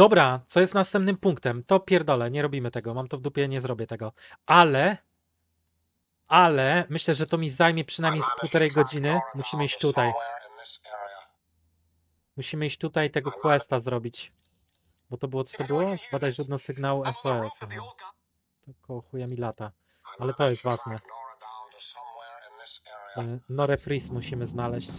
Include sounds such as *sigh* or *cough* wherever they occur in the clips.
Dobra, co jest następnym punktem? To pierdolę, nie robimy tego. Mam to w dupie, nie zrobię tego. Ale, ale myślę, że to mi zajmie przynajmniej z półtorej godziny. Musimy iść tutaj. Musimy iść tutaj tego questa zrobić. Bo to było, co to było? Zbadaj źródło sygnału SOS. Koło chuja mi lata. Ale to jest ważne. E, Norę Fris musimy znaleźć.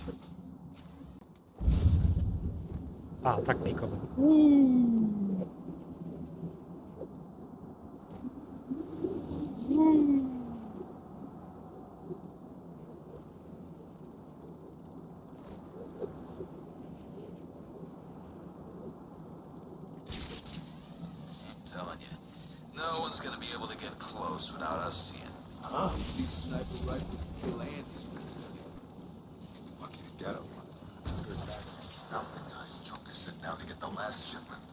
Without us seeing. Huh? These sniper rifles kill ants. The last shipment?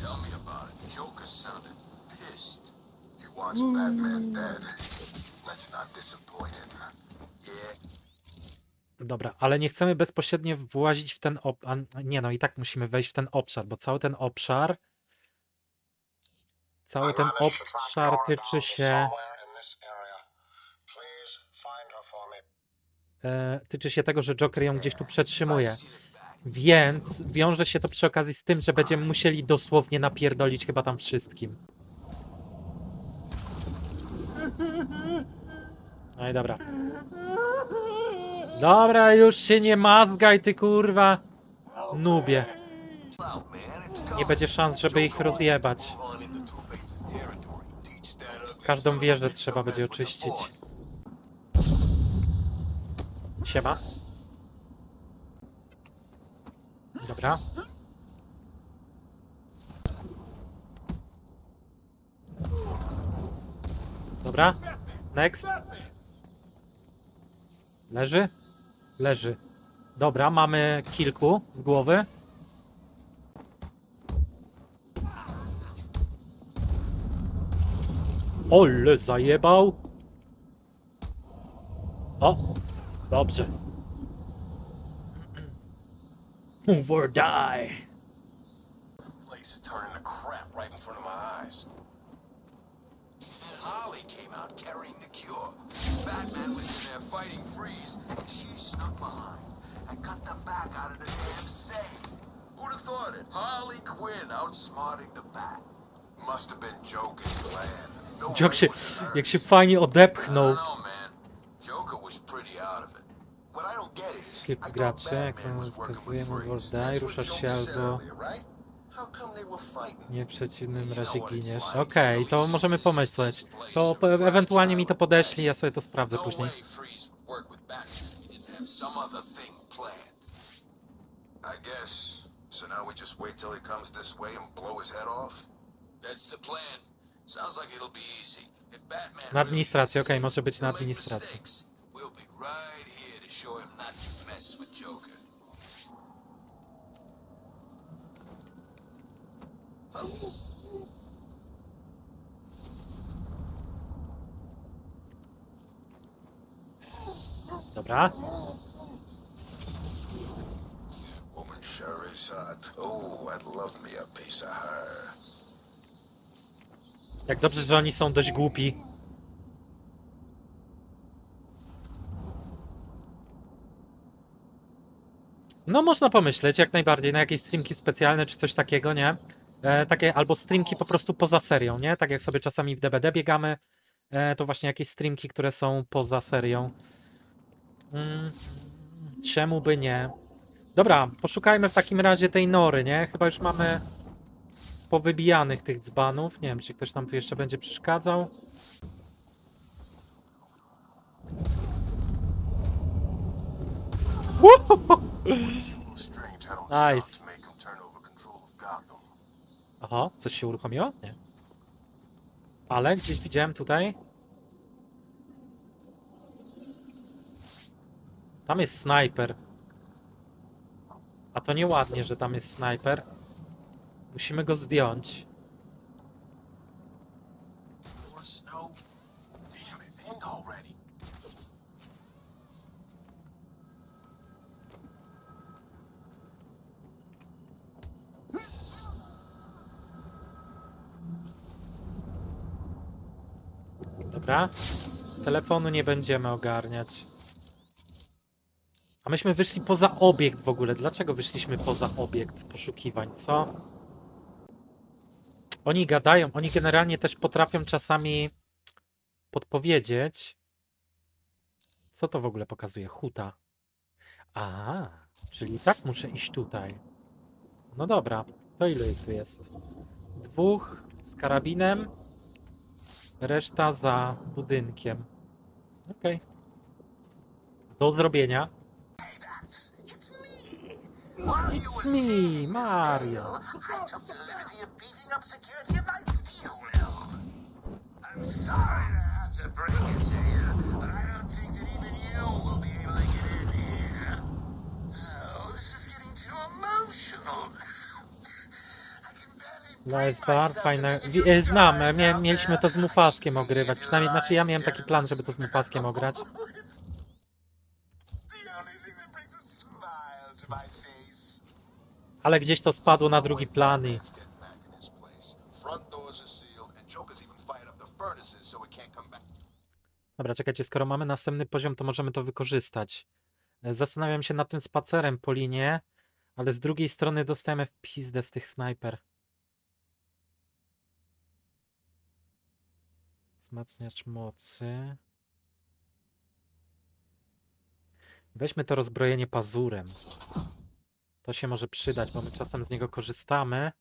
Tell me about it. Joker sounded pissed. He wants Batman dead. Let's not disappoint him. Yeah, Dobra, ale nie chcemy bezpośrednio włazić w ten ob... a, Nie no, i tak musimy wejść w ten obszar, bo cały ten obszar... Cały ten obszar tyczy się... E, tyczy się tego, że Joker ją gdzieś tu przetrzymuje. Więc wiąże się to przy okazji z tym, że będziemy musieli dosłownie napierdolić chyba tam wszystkim. No i dobra. Dobra, już się nie mazgaj, ty kurwa. Nubie. Nie będzie szans, żeby ich rozjebać. Każdą wieżę trzeba będzie oczyścić. Siema. Dobra. Dobra. Next. Leży? Leży. Dobra, mamy kilku z głowy. Ole, zajebał. O, dobrze. *laughs* Move or die. The place is turning to crap right in front of my eyes. And Holly came out carrying the cure. Batman was in there fighting Freeze, and she snuck behind and cut the back out of the damn safe. Who'd have thought it? Harley Quinn outsmarting the Bat. Must have been Joker's plan. No Jak się, jak się fajnie odepchnął. know, man. Joker was pretty out of it. Kilku graczy, jak to working wskazuje, what ruszasz się albo nie w przeciwnym razie giniesz. Okej, to Those możemy pomyśleć. To ewentualnie mi to podeślij, ja sobie to sprawdzę później. I guess. So now we just wait till he comes this way and blow his head off? That's the plan. Sounds like it'll be easy. If Batman Na administrację, really okej, gets może być na administracji. We'll be right here to show him not to mess with Joker. Dobra. Woman sure is hot. Oh, I'd love me a piece of her. Jak dobrze, że oni są dość głupi. No można pomyśleć, jak najbardziej, na jakieś streamki specjalne czy coś takiego, nie? E, takie, albo streamki po prostu poza serią, nie? Tak jak sobie czasami w DBD biegamy, e, to właśnie jakieś streamki, które są poza serią. Mm, czemu by nie? Dobra, poszukajmy w takim razie tej nory, nie? Chyba już mamy powybijanych tych dzbanów. Nie wiem, czy ktoś nam tu jeszcze będzie przeszkadzał. Strange how Nice. shots make him turn over control of Gotham. Aha, coś się uruchomiło? Nie. Ale gdzieś widziałem tutaj. Tam jest snajper. A to nieładnie, że tam jest snajper. Musimy go zdjąć. Dobra. Telefonu nie będziemy ogarniać. A myśmy wyszli poza obiekt w ogóle. Dlaczego wyszliśmy poza obiekt poszukiwań, co? Oni gadają, oni generalnie też potrafią czasami podpowiedzieć. Co to w ogóle pokazuje? Huta. A, czyli tak muszę iść tutaj. No dobra, to ile ich tu jest? Dwóch z karabinem, reszta za budynkiem. Okej. Do zrobienia. It's me, Mario. I took the liberty of beefing up security at my steel mill. I'm sorry to have to break it to you, but I don't think that even you will be able to get in here. Oh, this is getting too emotional. Bring Lies Bar, fajne. e, Znam, mieliśmy to z Mufaskiem ogrywać. Przynajmniej, znaczy ja miałem taki plan, żeby to z Mufaskiem ograć. Ale gdzieś to spadło na drugi plan i... Dobra, czekajcie, skoro mamy następny poziom, to możemy to wykorzystać. E, Zastanawiam się nad tym spacerem po linie, ale z drugiej strony dostajemy w pizdę z tych snajper. Wzmacniacz mocy. Weźmy to rozbrojenie pazurem. To się może przydać, bo my czasem z niego korzystamy.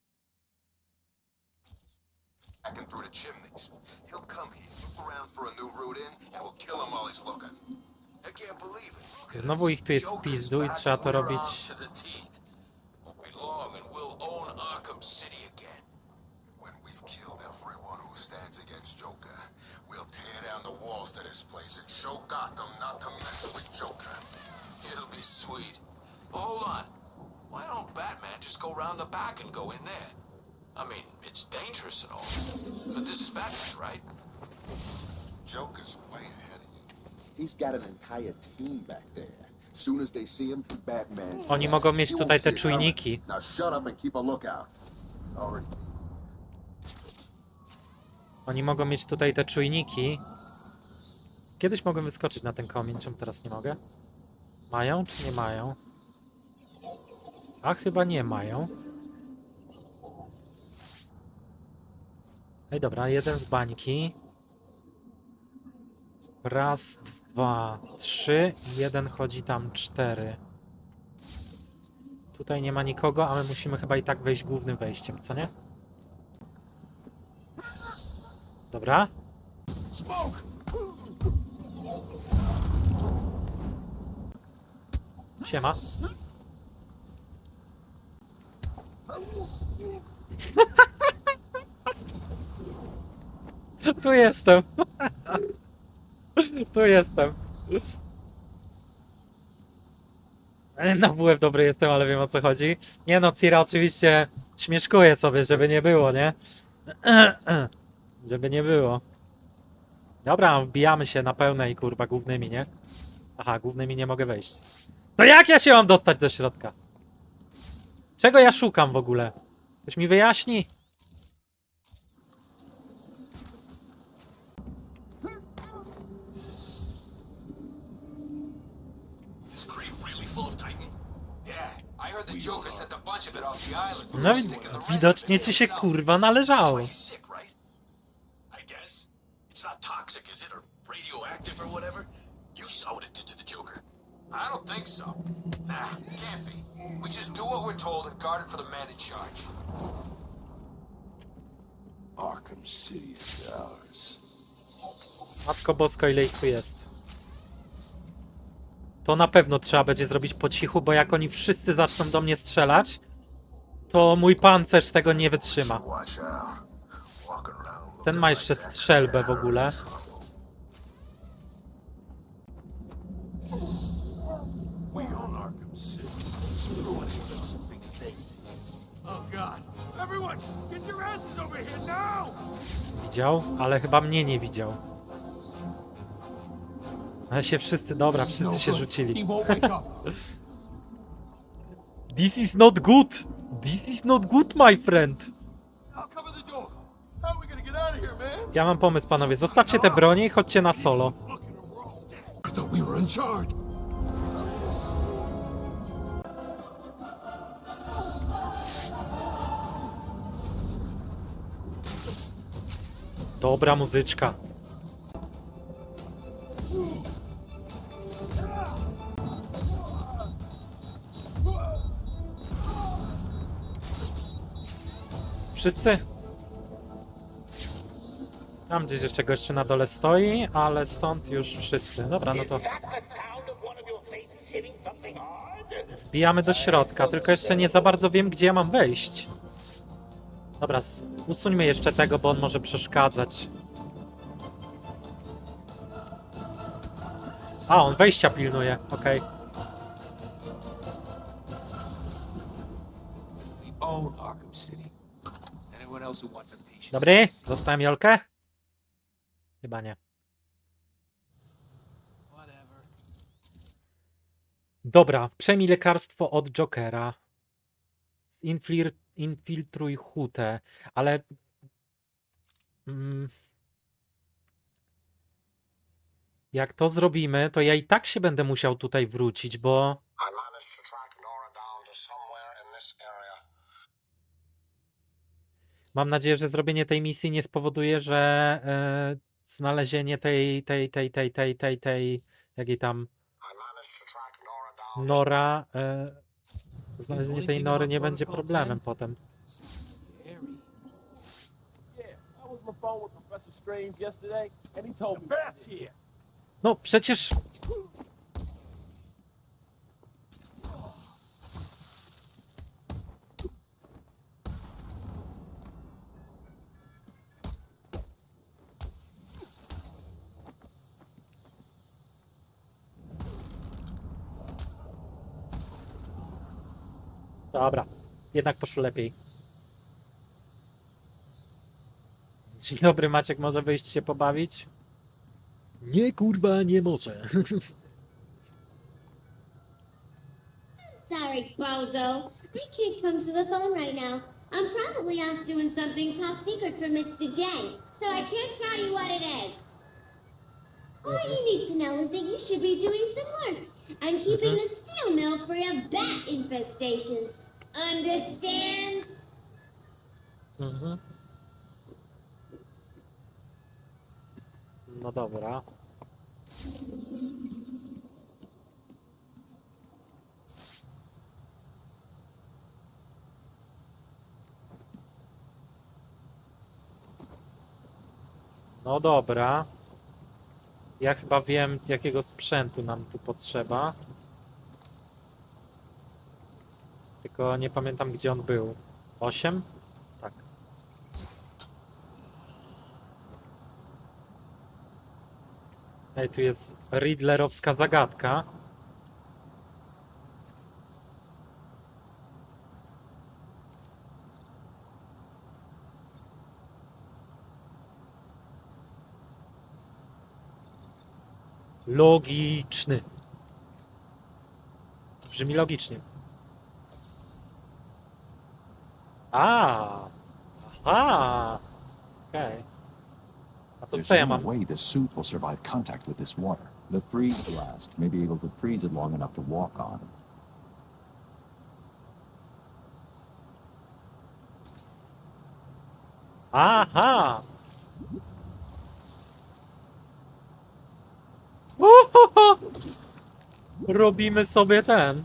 Back and through the chimneys. He'll come here, look around for a new route in, and we'll kill him while he's looking. I can't believe it. Look at Znowu ich tu jest w pizdu i trzeba to robić. long and we'll own Arkham City this place and show Gotham not to mess with Joker. It'll be sweet. Well, hold on. Why don't Batman just go round the back and go in there? I mean, it's dangerous and all, but this is Batman, right? Joker's way ahead of you. He's got an entire team back there. Soon as they see him, Batman. Oni mogą mieć He tutaj te see it coming. czujniki. Now shut up and keep a lookout. Already. Oni mogą mieć tutaj te czujniki. Kiedyś mogłem wyskoczyć na ten komin, czemu teraz nie mogę? Mają czy nie mają? A chyba nie mają. Ej, dobra, jeden z bańki. Raz, dwa, trzy. Jeden chodzi tam cztery. Tutaj nie ma nikogo, a my musimy chyba i tak wejść głównym wejściem, co nie? Dobra. Smoke! Siema. Tu jestem. Tu jestem. Na byłem dobry jestem, ale wiem o co chodzi. Nie no, Cira oczywiście śmieszkuje sobie, żeby nie było, nie? Żeby nie było. Dobra, wbijamy się na pełnej kurwa głównymi, nie? Aha, głównymi nie mogę wejść. To jak ja się mam dostać do środka? Czego ja szukam w ogóle? Ktoś mi wyjaśni? No widocznie ci się kurwa należało. or whatever? You saw what it did to the Joker. I don't think so. Nah, can't be. We just do what we're told and guard it for the man in charge. Arkham City is ours. Matko Bosko, ile ich tu jest? To na pewno trzeba będzie zrobić po cichu, bo jak oni wszyscy zaczną do mnie strzelać, to mój pancerz tego nie wytrzyma. Watch out. Walking around Ten ma jeszcze strzelbę w ogóle. Widział? Ale chyba mnie nie widział. Ale się wszyscy, dobra, wszyscy się rzucili. *laughs* This is not good! This is not good, my friend! Ja mam pomysł, panowie. Zostawcie te bronie i chodźcie na solo. I thought we were in charge. Dobra muzyczka. Wszyscy? Tam gdzieś jeszcze gościu na dole stoi, ale stąd już wszyscy. Dobra, no to wbijamy do środka, tylko jeszcze nie za bardzo wiem, gdzie ja mam wejść. Dobra, usuńmy jeszcze tego, bo on może przeszkadzać. A, on wejścia pilnuje, okej. Piece? Dobry, dostałem Jolkę? Chyba nie. Dobra, przejmij lekarstwo od Jokera. Zinflir, infiltruj hutę, ale... Mm, jak to zrobimy, to ja i tak się będę musiał tutaj wrócić, bo... Mam nadzieję, że zrobienie tej misji nie spowoduje, że e, znalezienie tej, tej, tej, tej, tej, tej, tej, jakiej tam Nora. Znalezienie tej Nory nie będzie problemem potem. Scary. Yeah, I was on the phone with Professor Strange yesterday, and he told me Bats here. No przecież... Dobra, jednak poszło lepiej. Dzień dobry, Maciek, może wyjść się pobawić? Nie, kurwa, nie może. Sorry, Bozo. I can't come to the phone right now. I'm probably off doing something top secret for Mr. J, so I can't tell you what it is. All you need to know is that you should be doing some work and keeping the steel mill free of bat infestations. Understand? Mhm. No dobra. No dobra. Ja chyba wiem, jakiego sprzętu nam tu potrzeba. Tylko nie pamiętam, gdzie on był. 8? Tak. Ej, tu jest Riddlerowska zagadka. Logiczny. Brzmi logicznie. A, aha. Okej. A to There's co ja no mam? way the suit will survive contact with this water. The freeze blast may be able to freeze it long enough to walk on. Aha! Robimy sobie ten.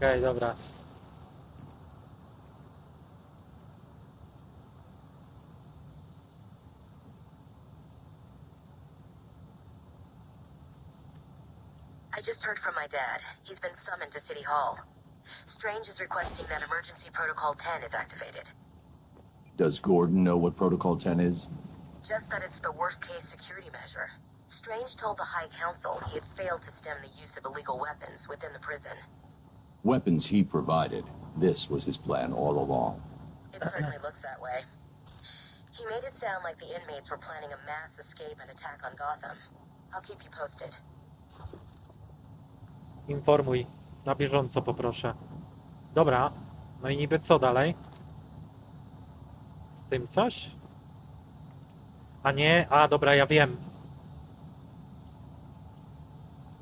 Okej, dobra. I just heard from my dad. He's been summoned to City Hall. Strange is requesting that Emergency Protocol 10 is activated. Does Gordon know what Protocol 10 is? Just that it's the worst case security measure. Strange told the High Council he had failed to stem the use of illegal weapons within the prison. Weapons he provided. This was his plan all along. It certainly looks that way. He made it sound like the inmates were planning a mass escape and attack on Gotham. I'll keep you posted. Informuj. Na bieżąco poproszę. Dobra. No i niby co dalej? Z tym coś? A nie? A dobra, ja wiem.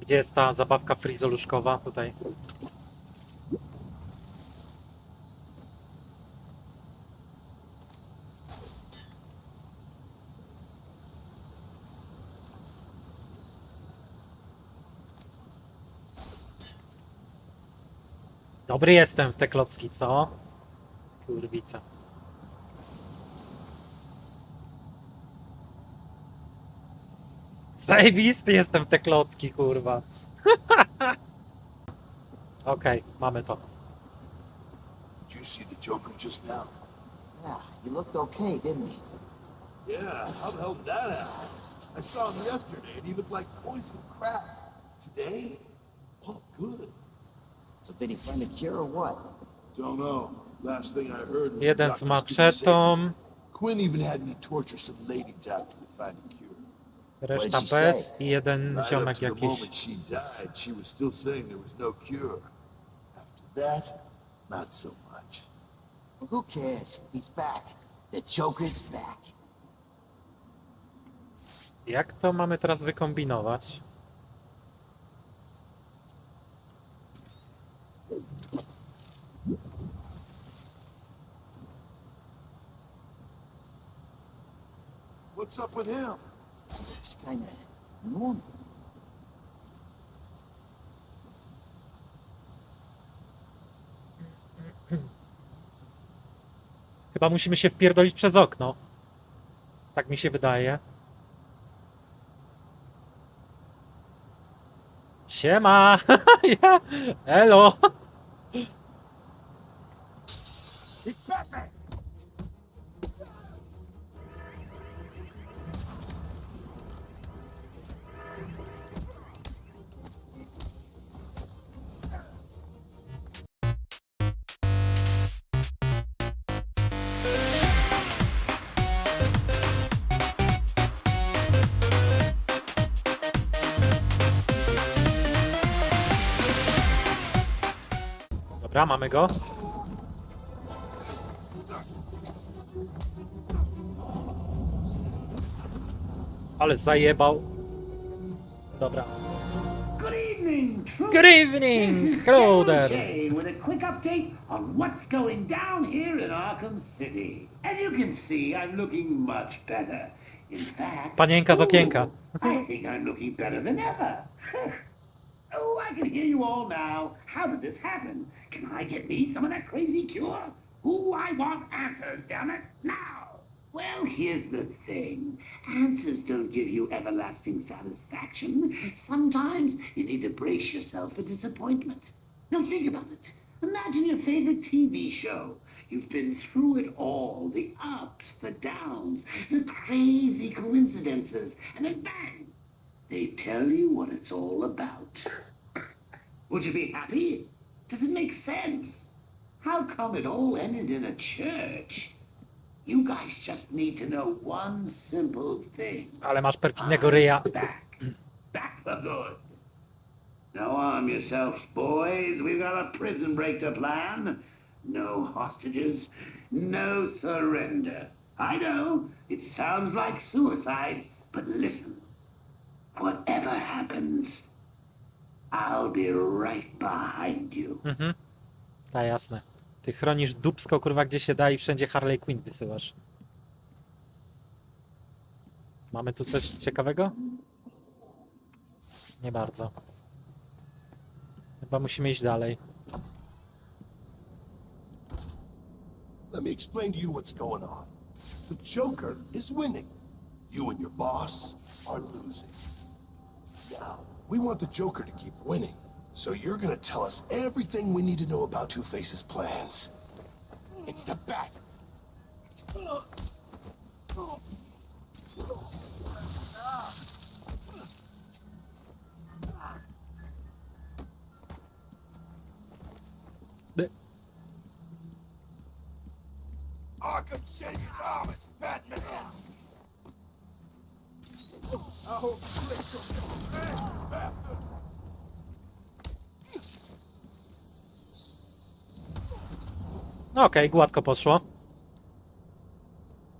Gdzie jest ta zabawka frizoluszkowa? Tutaj. Dobry jestem w te klocki, co? Kurwica. Zajebisty jestem w te klocki, kurwa. *laughs* Okej, mamy to. Did you see the Joker just now? Yeah, he looked okay, didn't he? Yeah, how the hell did that happen? I saw him yesterday and he looked like poison crap. Today? Oh, good. So did he find a cure or what? Don't know. Last thing I heard was Jeden the z doctors couldn't say maczetą, Quinn even had me torture some lady doctor to find a cure. reszta bez i jeden Right up ziomek to the jakiś. moment she died, she was still saying there was no cure. After that, not so much. Well, who cares? He's back. The Joker's back. Jak to mamy teraz wykombinować? What's up with him? Looks normal. *clears throat* Chyba musimy się wpierdolić przez okno. Tak mi się wydaje. Siema! *laughs* Elo! Dobra, mamy go. Ale zajebał. Dobra. Good evening. Good evening! Hello there! With a quick update on what's going down here in Arkham City. As you can see, I'm looking much better. In fact, Panienka z okienka. I think I'm looking better than ever. *laughs* oh, I can hear you all now. How did this happen? Can I get me some of that crazy cure? Ooh, I want answers, damn it, now. Well, here's the thing. Answers don't give you everlasting satisfaction. Sometimes you need to brace yourself for disappointment. Now think about it. Imagine your favorite TV show. You've been through it all the ups, the downs, the crazy coincidences, and then bang! They tell you what it's all about. Would you be happy? Does it make sense? How come it all ended in a church? You guys just need to know one simple thing. Ale masz perfidnego ryja. Back. Back for good. Now arm yourselves, boys. We've got a prison break to plan. No hostages, no surrender. I know, it sounds like suicide, but listen. Whatever happens, I'll be right behind you. Mhm. Tak, jasne. Ty chronisz dupsko, kurwa, gdzie się da i wszędzie Harley Quinn wysyłasz. Mamy tu coś ciekawego? Nie bardzo. Chyba musimy iść dalej. Let me explain to you what's going on. The Joker is winning. You and your boss are losing. We want the Joker to keep winning. So you're gonna tell us everything we need to know about Two-Face's plans. It's the bat. Arkham City is ours, Batman! I! No gładko poszło.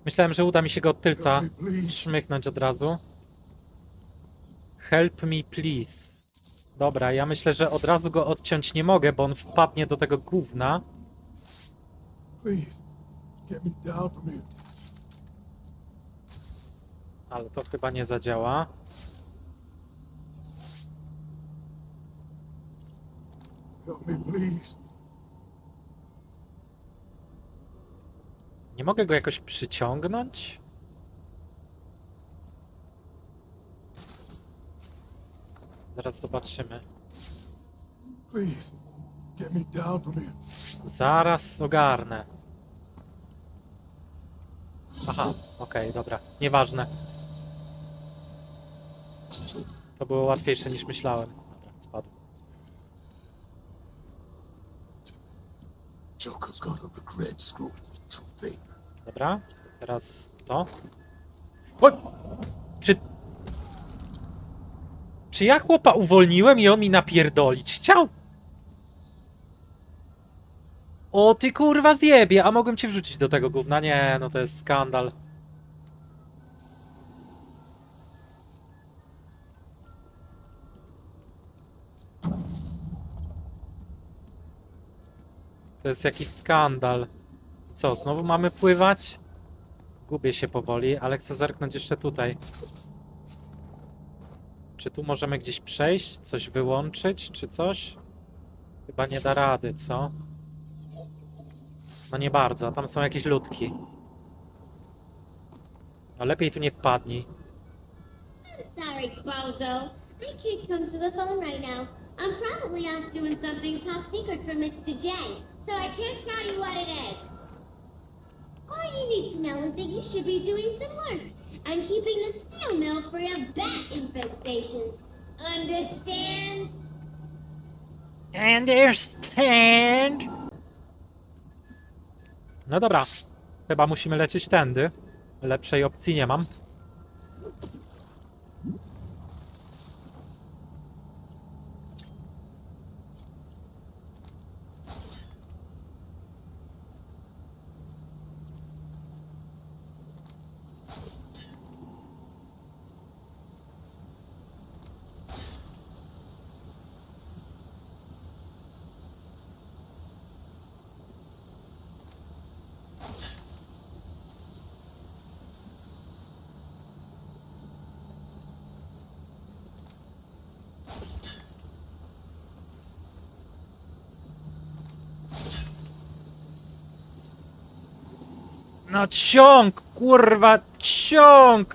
Myślałem, że uda mi się go od tylca szmychnąć od razu. Help me please. Dobra, ja myślę, że od razu go odciąć nie mogę, bo on wpadnie do tego gówna. Please, get me down from here. Ale to chyba nie zadziała. Help me, please. Nie mogę go jakoś przyciągnąć? Zaraz zobaczymy. Please, get me down from here. Zaraz ogarnę. Aha, okej, dobra. Nieważne. To było łatwiejsze niż myślałem. Dobra, spadł. Joker's gonna regret screwing. Dobra, teraz to. Oj! Czy... Czy ja chłopa uwolniłem i on mi napierdolić chciał? O ty kurwa zjebie, a mogłem cię wrzucić do tego gówna. Nie, no to jest skandal. To jest jakiś skandal. Co, znowu mamy pływać? Gubię się powoli, ale chcę zerknąć jeszcze tutaj. Czy tu możemy gdzieś przejść? Coś wyłączyć, czy coś? Chyba nie da rady, co? No nie bardzo, tam są jakieś ludki. No lepiej tu nie wpadnij. Sorry, Bozo. I can't come to the phone right now. I'm probably off doing something top secret for Mr. J, so I can't tell you what it is. All you need to know is that you should be doing some work and keeping the steel mill free of bat infestations. Understand? Understand? No dobra. Chyba musimy lecieć tędy. Lepszej opcji nie mam. No ciąg, kurwa, ciąg!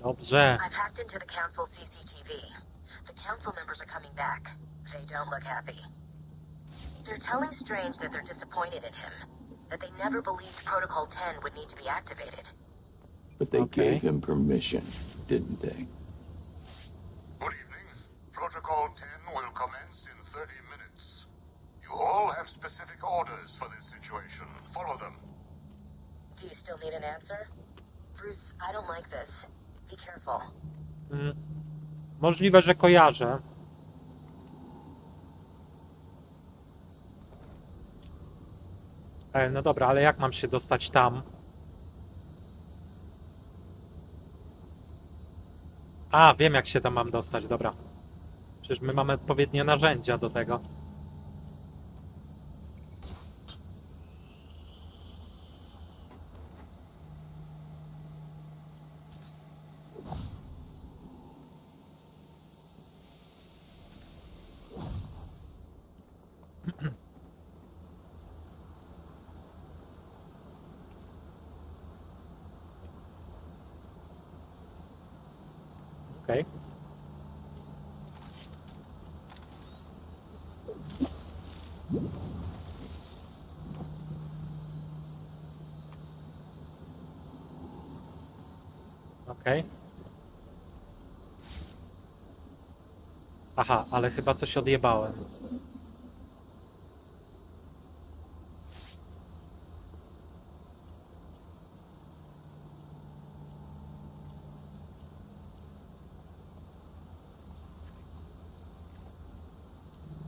Dobrze. I've hacked into the council CCTV. The council members are coming back. They don't look happy. They're telling Strange that they're disappointed in him, that they never believed Protocol 10 would need to be activated. But they Okay. gave him permission, didn't they? Good evening. Protocol 10 will commence in 30 minutes. You all have specific orders for this situation. Follow them. Do you still need an answer? Bruce, I don't like this. Be careful. Mm. Możliwe, że kojarzę. E, no dobra, ale jak mam się dostać tam? A, wiem jak się tam mam dostać, dobra. Przecież my mamy odpowiednie narzędzia do tego. Okej. Okej. Aha, ale chyba coś odjebałem.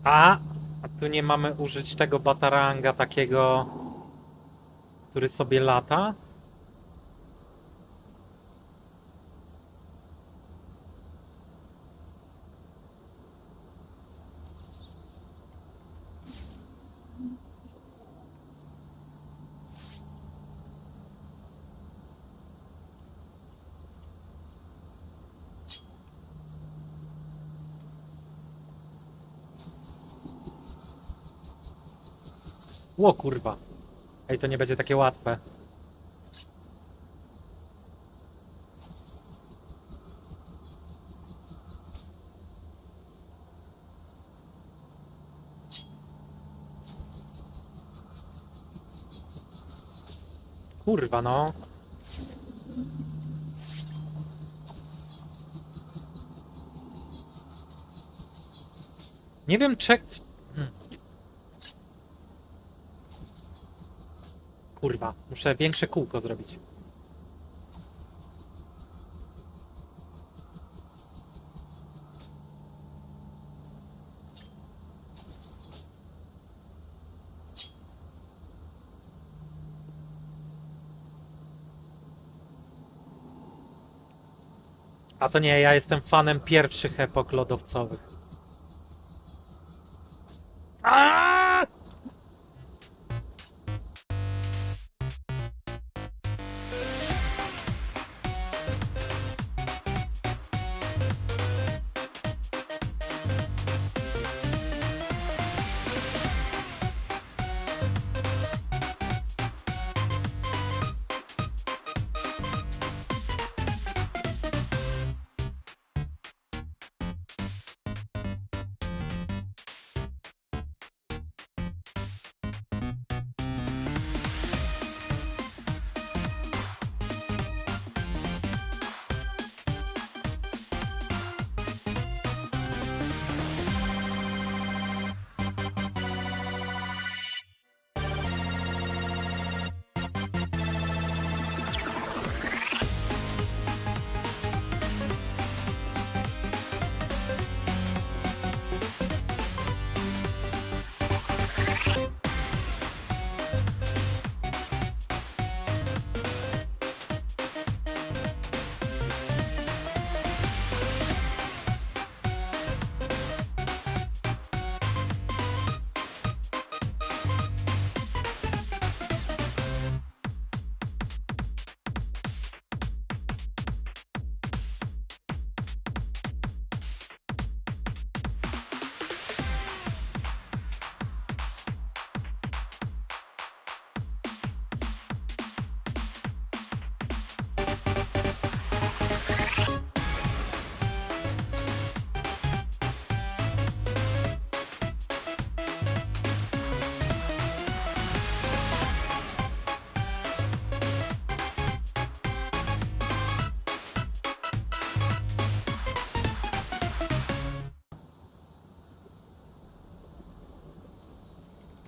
A, a tu nie mamy użyć tego bataranga takiego, który sobie lata? Ło kurwa. Ej, to nie będzie takie łatwe. Kurwa, no. Nie wiem, czy... Kurwa, muszę większe kółko zrobić. A to nie, ja jestem fanem pierwszych epok lodowcowych.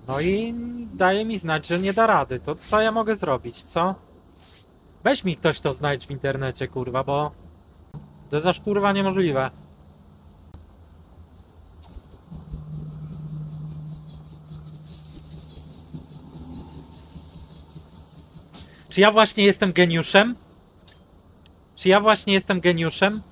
No i daje mi znać, że nie da rady. To co ja mogę zrobić, co? Weź mi ktoś to znajdź w internecie, kurwa, bo to jest aż kurwa niemożliwe. Czy ja właśnie jestem geniuszem? Czy ja właśnie jestem geniuszem?